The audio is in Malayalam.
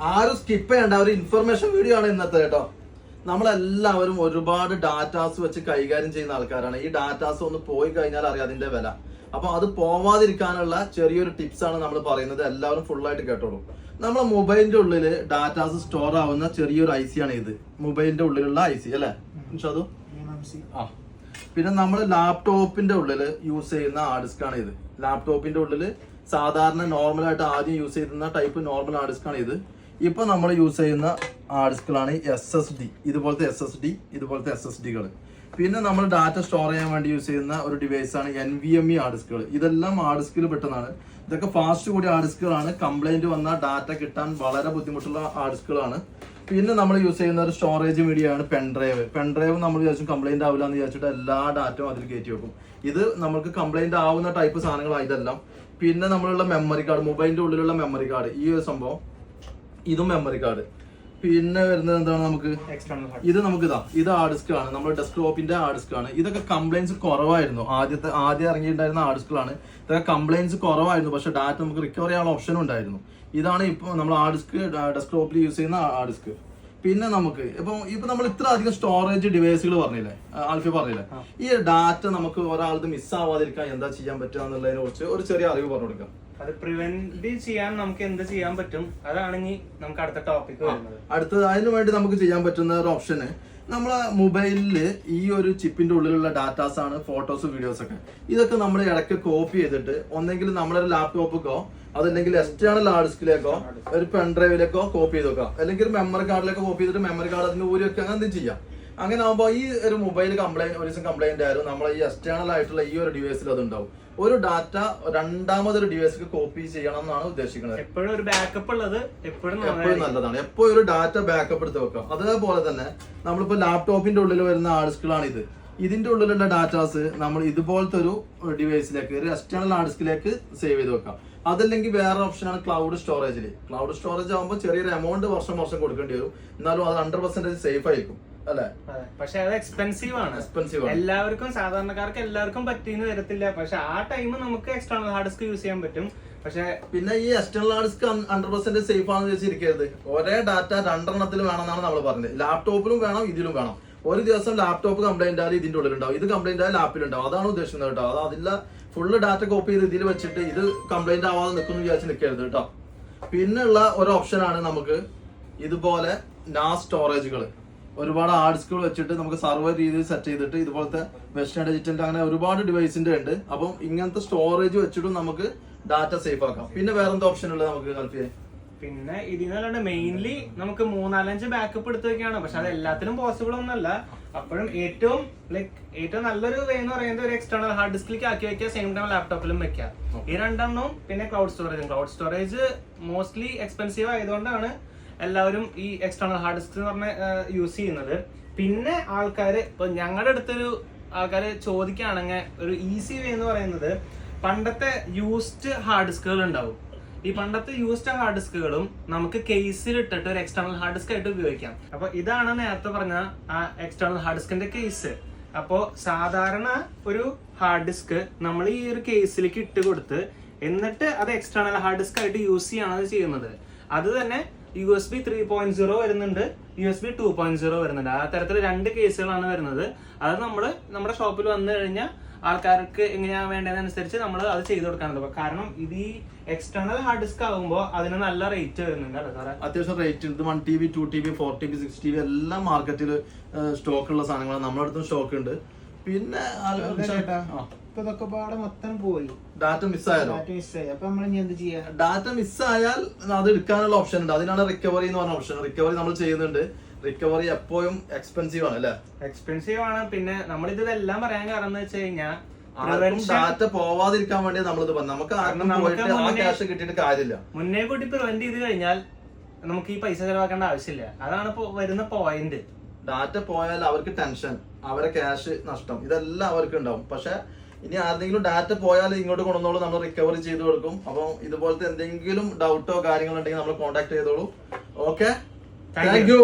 ആരും സ്കിപ്പ് ചെയ്യേണ്ട ഒരു ഇൻഫർമേഷൻ വീഡിയോ ആണ് ഇന്നത്തെ കേട്ടോ. നമ്മളെല്ലാവരും ഒരുപാട് ഡാറ്റാസ് വെച്ച് കൈകാര്യം ചെയ്യുന്ന ആൾക്കാരാണ്. ഈ ഡാറ്റാസ് ഒന്ന് പോയി കഴിഞ്ഞാൽ അറിയാം അതിന്റെ വില. അപ്പൊ അത് പോവാതിരിക്കാനുള്ള ചെറിയൊരു ടിപ്സ് ആണ് നമ്മൾ പറയുന്നത്. എല്ലാവരും ഫുൾ ആയിട്ട് കേട്ടോളൂ. നമ്മളെ മൊബൈലിന്റെ ഉള്ളിൽ ഡാറ്റാസ് സ്റ്റോർ ആവുന്ന ചെറിയൊരു ഐ സി ആണ് ഇത്. മൊബൈലിന്റെ ഉള്ളിലുള്ള ഐ സി അല്ലേ? അത് ആ. പിന്നെ നമ്മൾ ലാപ്ടോപ്പിന്റെ ഉള്ളിൽ യൂസ് ചെയ്യുന്ന ഹാർഡ് ഡിസ്ക് ആണ് ഇത്. ലാപ്ടോപ്പിന്റെ ഉള്ളിൽ സാധാരണ നോർമൽ ആയിട്ട് ആദ്യം യൂസ് ചെയ്യുന്ന ടൈപ്പ് നോർമൽ ഹാർഡ് ഡിസ്ക് ആണ് ഇത്. ഇപ്പൊ നമ്മൾ യൂസ് ചെയ്യുന്ന ഹാർഡ് ഡിസ്കുകളാണ് എസ് എസ് ഡി ഇതുപോലത്തെ എസ് എസ് ഡി ഇതുപോലത്തെ എസ് എസ് ഡികൾ പിന്നെ നമ്മൾ ഡാറ്റ സ്റ്റോർ ചെയ്യാൻ വേണ്ടി യൂസ് ചെയ്യുന്ന ഒരു ഡിവൈസ് ആണ് N V M E hard ഇതെല്ലാം ഹാർഡ് ഡിസ്കിൽ പെട്ടതാണ് ഇതൊക്കെ ഫാസ്റ്റ് കൂടിയ ഹാർഡിസ്കുകളാണ് കംപ്ലൈന്റ് കംപ്ലൈന്റ് വന്ന ഡാറ്റ കിട്ടാൻ വളരെ ബുദ്ധിമുട്ടുള്ള ആർഡിസ്കുകളാണ് പിന്നെ നമ്മൾ യൂസ് ചെയ്യുന്ന ഒരു സ്റ്റോറേജ് മീഡിയയാണ് പെൻഡ്രൈവ് പെൻഡ്രൈവ് നമ്മൾ വിചാരിച്ചു കംപ്ലൈന്റ് ആവില്ല എന്ന് വിചാരിച്ചിട്ട് എല്ലാ ഡാറ്റയും അതിൽ കയറ്റി വെക്കും. ഇത് നമുക്ക് കംപ്ലൈന്റ് ആവുന്ന ടൈപ്പ് സാധനങ്ങളാണ് ഇതെല്ലാം. പിന്നെ നമ്മളുള്ള മെമ്മറി കാർഡ് മൊബൈലിന്റെ ഉള്ളിലുള്ള മെമ്മറി കാർഡ് ഈ ഒരു സംഭവം ഇതും മെമ്മറി കാർഡ് പിന്നെ വരുന്നത് എന്താണ് നമുക്ക്? ഇത് നമുക്ക് ഇതാ ഇത് ഹാർഡ് ഡിസ്ക് ആണ്. നമ്മുടെ ഡെസ്ക്ടോപ്പിന്റെ ഹാർഡ് ഡിസ്ക് ആണ്. ഇതൊക്കെ കംപ്ലൈൻസ് കുറവായിരുന്നു. ആദ്യത്തെ ആദ്യം ഇറങ്ങിയിട്ടുണ്ടായിരുന്ന ഹാർഡ് ഡിസ്കുകളാണ് ഇതൊക്കെ കംപ്ലൈൻസ് കുറവായിരുന്നു. പക്ഷെ ഡാറ്റ നമുക്ക് റിക്കവർ ചെയ്യാനുള്ള ഓപ്ഷൻ ഉണ്ടായിരുന്നു. ഇതാണ് ഇപ്പോൾ നമ്മൾ ഹാർഡ് ഡിസ്ക് ഡെസ്ക്ടോപ്പിൽ യൂസ് ചെയ്യുന്ന ഹാർഡ് ഡിസ്ക് പിന്നെ നമുക്ക് ഇപ്പം ഇപ്പൊ നമ്മൾ ഇത്ര അധികം സ്റ്റോറേജ് ഡിവൈസുകൾ പറഞ്ഞില്ലേ? ആൽഫി പറഞ്ഞില്ലേ? ഈ ഡാറ്റ നമുക്ക് ഒരാളത് മിസ്സാവാതിരിക്കാൻ എന്താ ചെയ്യാൻ പറ്റുക എന്നുള്ളതിനെ കുറിച്ച് ഒരു ചെറിയ അറിവ് പറഞ്ഞു കൊടുക്കാം. അത് പ്രിവെന്റ് ചെയ്യാൻ നമുക്ക് എന്ത് ചെയ്യാൻ പറ്റും? അതാണ് ഇനി നമുക്ക് അടുത്ത ടോപ്പിക് വരുന്നത്. അടുത്തത് അതിനു വേണ്ടി നമുക്ക് ചെയ്യാൻ പറ്റുന്ന ഒരു ഓപ്ഷന് നമ്മളെ മൊബൈലിൽ ഈ ഒരു ചിപ്പിന്റെ ഉള്ളിലുള്ള ഡാറ്റാസ് ആണ് ഫോട്ടോസ് വീഡിയോസ് ഒക്കെ. ഇതൊക്കെ നമ്മൾ ഇടയ്ക്ക് കോപ്പി ചെയ്തിട്ട് ഒന്നെങ്കിൽ നമ്മുടെ ലാപ്ടോപ്പിക്കോ അതല്ലെങ്കിൽ എക്സ്റ്റേണൽ ഹാർഡ് ഡിസ്കിലേക്കോ ഒരു പെൺഡ്രൈവിലേക്കോ കോപ്പി ചെയ്ത് വെക്കാം അല്ലെങ്കിൽ മെമ്മറി കാർഡിലേക്കോ കോപ്പി ചെയ്തിട്ട് മെമ്മറി കാർഡ് അതിന് ഊരി വെക്കുക. അങ്ങനെ എന്തും ചെയ്യാം. അങ്ങനെ ആകുമ്പോൾ ഈ ഒരു മൊബൈൽ കംപ്ലൈന്റ് ഒരു ദിവസം കംപ്ലൈന്റ് ആയാലും നമ്മളെ ഈ എക്സ്റ്റേണൽ ആയിട്ടുള്ള ഈ ഒരു ഡിവൈസിൽ അത് ഉണ്ടാവും ഒരു ഡാറ്റ രണ്ടാമതൊരു ഡിവൈസിലേക്ക് കോപ്പി ചെയ്യണം എന്നാണ് ഉദ്ദേശിക്കുന്നത്. എപ്പോഴും ഒരു ബാക്കപ്പ് ഉള്ളത് എപ്പോഴും എപ്പോഴും നല്ലതാണ്. എപ്പോഴും ഒരു ഡാറ്റ ബാക്കപ്പ് എടുത്ത് വെക്കാം അതേപോലെ തന്നെ നമ്മളിപ്പോ ലാപ്ടോപ്പിന്റെ ഉള്ളിൽ വരുന്ന ഹാർഡ് ഇത്. ഇതിന്റെ ഉള്ളിലുള്ള ഡാറ്റാസ് നമ്മൾ ഇതുപോലത്തെ ഒരു ഡിവൈസിലേക്ക് ഒരു എക്സ്റ്റേണൽ ഹാർഡ് ഡിസ്കിലേക്ക് സേവ് ചെയ്ത് വെക്കാം അതല്ലെങ്കിൽ വേറെ ഓപ്ഷനാണ് ക്ലൗഡ് സ്റ്റോറേജിൽ ക്ലൗഡ് സ്റ്റോറേജ് ആകുമ്പോൾ ചെറിയൊരു എമൗണ്ട് വർഷം വർഷം കൊടുക്കേണ്ടി വരും. എന്നാലും അത് ഹൺഡ്രഡ് പെർസെന്റേജ് സേഫ് ആയിരിക്കും. അല്ലെ. പക്ഷെ അത് എക്സ്പെൻസീവ് ആണ്. എക്സ്പെൻസീവ് എല്ലാവർക്കും സാധാരണക്കാർക്ക് എല്ലാവർക്കും പറ്റിയെന്ന് വരത്തില്ല. പക്ഷെ ആ ടൈം നമുക്ക് എക്സ്റ്റേണൽ ഹാർഡ് ഡിസ്ക് യൂസ് ചെയ്യാൻ പറ്റും. പക്ഷെ പിന്നെ ഈ external hard disk hundred percent safe ആണെന്ന് വെച്ചിരിക്കരുത് ഒരേ ഡാറ്റ രണ്ടെണ്ണത്തിൽ വേണമെന്നാണ് നമ്മൾ പറഞ്ഞത്. ലാപ്ടോപ്പിലും വേണം ഇതിലും വേണം. ഒരു ദിവസം ലാപ്ടോപ്പ് കംപ്ലൈന്റ് ആയാലും ഇതിന്റെ ഉള്ളിലുണ്ടാവും. ഇത് കംപ്ലൈന്റ് ആയാലും ലാപ്പിലുണ്ടാവും അതാണ് ഉദ്ദേശിക്കുന്നത് കേട്ടോ. അത് അതില്ല ഫുള്ള് ഡാറ്റ കോപ്പി ചെയ്ത് ഇതിൽ വെച്ചിട്ട് ഇത് കംപ്ലൈന്റ് ആവാതെ നിൽക്കുന്നു വിചാരിച്ച് നിൽക്കരുത് കേട്ടോ. പിന്നെയുള്ള ഒരു ഓപ്ഷനാണ് നമുക്ക് ഇതുപോലെ നാ സ്റ്റോറേജുകൾ ഒരുപാട് ഹാർഡ് സ്കൂൾ വെച്ചിട്ട് നമുക്ക് സർവർ രീതിയിൽ സെറ്റ് ചെയ്തിട്ട് ഇതുപോലത്തെ വെസ്റ്റേൺ ഡിജിറ്റലിന്റെ അങ്ങനെ ഒരുപാട് ഡിവൈസിന്റെ ഉണ്ട്. അപ്പം ഇങ്ങനത്തെ സ്റ്റോറേജ് വെച്ചിട്ടും നമുക്ക് ഡാറ്റ സേഫ് ആക്കാം. പിന്നെ വേറെ എന്താ ഓപ്ഷൻ ഉള്ളത് നമുക്ക് കൽപ്പിയെ പിന്നെ ഇതിനല്ലാണ്ട് മെയിൻലി നമുക്ക് മൂന്നാലഞ്ച് ബാക്കപ്പ് എടുത്ത് വെക്കാണ് പക്ഷെ അത് എല്ലാത്തിനും പോസിബിൾ ഒന്നല്ല. അപ്പോഴും ഏറ്റവും ലൈക്ക് ഏറ്റവും നല്ലൊരു വേ എന്ന് പറയുന്നത് ഒരു എക്സ്റ്റേണൽ ഹാർഡ് ഡിസ്കിലേക്ക് ആക്കി വെക്കുക സെയിം ടൈം ലാപ്ടോപ്പിലും വെക്കുക. ഈ രണ്ടെണ്ണവും പിന്നെ ക്ലൗഡ് സ്റ്റോറേജും ക്ലൗഡ് സ്റ്റോറേജ് മോസ്റ്റ്ലി എക്സ്പെൻസീവ് ആയതുകൊണ്ടാണ് എല്ലാവരും ഈ എക്സ്റ്റേണൽ ഹാർഡ് ഡിസ്ക് എന്ന് പറഞ്ഞ യൂസ് ചെയ്യുന്നത്. പിന്നെ ആൾക്കാർ ഇപ്പൊ ഞങ്ങളുടെ അടുത്തൊരു ആൾക്കാർ ചോദിക്കുകയാണെങ്കിൽ ഒരു ഈസി വേ എന്ന് പറയുന്നത് പണ്ടത്തെ യൂസ്ഡ് ഹാർഡ് ഡിസ്കുകൾ ഉണ്ടാവും. ഈ പണ്ടത്തെ യൂസ്ഡ് ഹാർഡ് ഡിസ്കുകളും നമുക്ക് കേസിൽ ഇട്ടിട്ട് ഒരു എക്സ്റ്റേണൽ ഹാർഡ് ഡിസ്ക് ആയിട്ട് ഉപയോഗിക്കാം. അപ്പൊ ഇതാണ് നേരത്തെ പറഞ്ഞ ആ എക്സ്റ്റേണൽ ഹാർഡ് ഡിസ്കിന്റെ കേസ് അപ്പോ സാധാരണ ഒരു ഹാർഡ് ഡിസ്ക് നമ്മൾ ഈ ഒരു കേസിലേക്ക് ഇട്ട് കൊടുത്ത് എന്നിട്ട് അത് എക്സ്റ്റേണൽ ഹാർഡ് ഡിസ്ക് ആയിട്ട് യൂസ് ചെയ്യാണ് ചെയ്യുന്നത്. അത് തന്നെ U S B three point zero വരുന്നുണ്ട് U S B two point zero വരുന്നുണ്ട്. ആ തരത്തിൽ രണ്ട് കേസുകളാണ് വരുന്നത്. അത് നമ്മൾ നമ്മുടെ ഷോപ്പിൽ വന്നു കഴിഞ്ഞാൽ ആൾക്കാർക്ക് എങ്ങനെയാണ് വേണ്ടതനുസരിച്ച് നമ്മൾ അത് ചെയ്തു കൊടുക്കാനുള്ളത് കാരണം ഇത് ഈ എക്സ്റ്റേണൽ ഹാർഡ് ഡിസ്ക് ആകുമ്പോൾ അതിന് നല്ല റേറ്റ് വരുന്നുണ്ട് അല്ലേ സാറേ? അത്യാവശ്യം റേറ്റ് ഉണ്ട്. One T B two T B four T B six T B എല്ലാം മാർക്കറ്റിൽ സ്റ്റോക്ക് ഉള്ള സാധനങ്ങളാണ്. നമ്മുടെ അടുത്തും സ്റ്റോക്ക് ഉണ്ട്. പിന്നെ ഇപ്പൊ ഇതൊക്കെ പാടെ മൊത്തം പോയി. ഡാറ്റ മിസ്സായാലോ ഡാറ്റ മിസ്സായി. അപ്പൊ നമ്മൾ ഇനി എന്ത് ചെയ്യാ? ഡാറ്റ മിസ്സായാൽ അത് എടുക്കാനുള്ള ഓപ്ഷൻ ഉണ്ട്. അതിനാണ് റിക്കവറി എന്ന് പറഞ്ഞ ഓപ്ഷൻ. റിക്കവറി നമ്മൾ ചെയ്യുന്നുണ്ട്. റിക്കവറി എപ്പോഴും എക്സ്പെൻസീവ് ആണ് അല്ലേ? എക്സ്പെൻസീവ് ആണ്. പിന്നെ നമ്മൾ ഇതെല്ലാം പറയാൻ കാരണം എന്ന് വെച്ച് കഴിഞ്ഞാൽ ആർക്കും ഡാറ്റ പോവാതിരിക്കാൻ വേണ്ടി നമ്മളിത് പറഞ്ഞു നമുക്ക് ആർക്കും പോയിട്ട് ആ ക്യാഷ് കിട്ടിയിട്ട് കാര്യമില്ല. മുന്നേ കൂട്ടി പ്രിവെന്റ് ചെയ്ത് കഴിഞ്ഞാൽ നമുക്ക് ഈ പൈസ ചെലവാക്കേണ്ട ആവശ്യമില്ല. അതാണ് ഇപ്പൊ വരുന്ന പോയിന്റ് ഡാറ്റ പോയാൽ അവർക്ക് ടെൻഷൻ അവരെ ക്യാഷ് നഷ്ടം. ഇതെല്ലാം അവർക്ക് ഉണ്ടാവും പക്ഷെ ഇനി ആരെങ്കിലും ഡാറ്റ പോയാൽ ഇങ്ങോട്ട് കൊണ്ടുവന്നോളൂ നമ്മൾ റിക്കവറി ചെയ്ത് കൊടുക്കും. അപ്പം ഇതുപോലത്തെ എന്തെങ്കിലും ഡൗട്ടോ കാര്യങ്ങളോ ഉണ്ടെങ്കിൽ നമ്മൾ കോൺടാക്ട് ചെയ്തോളൂ. Okay thank you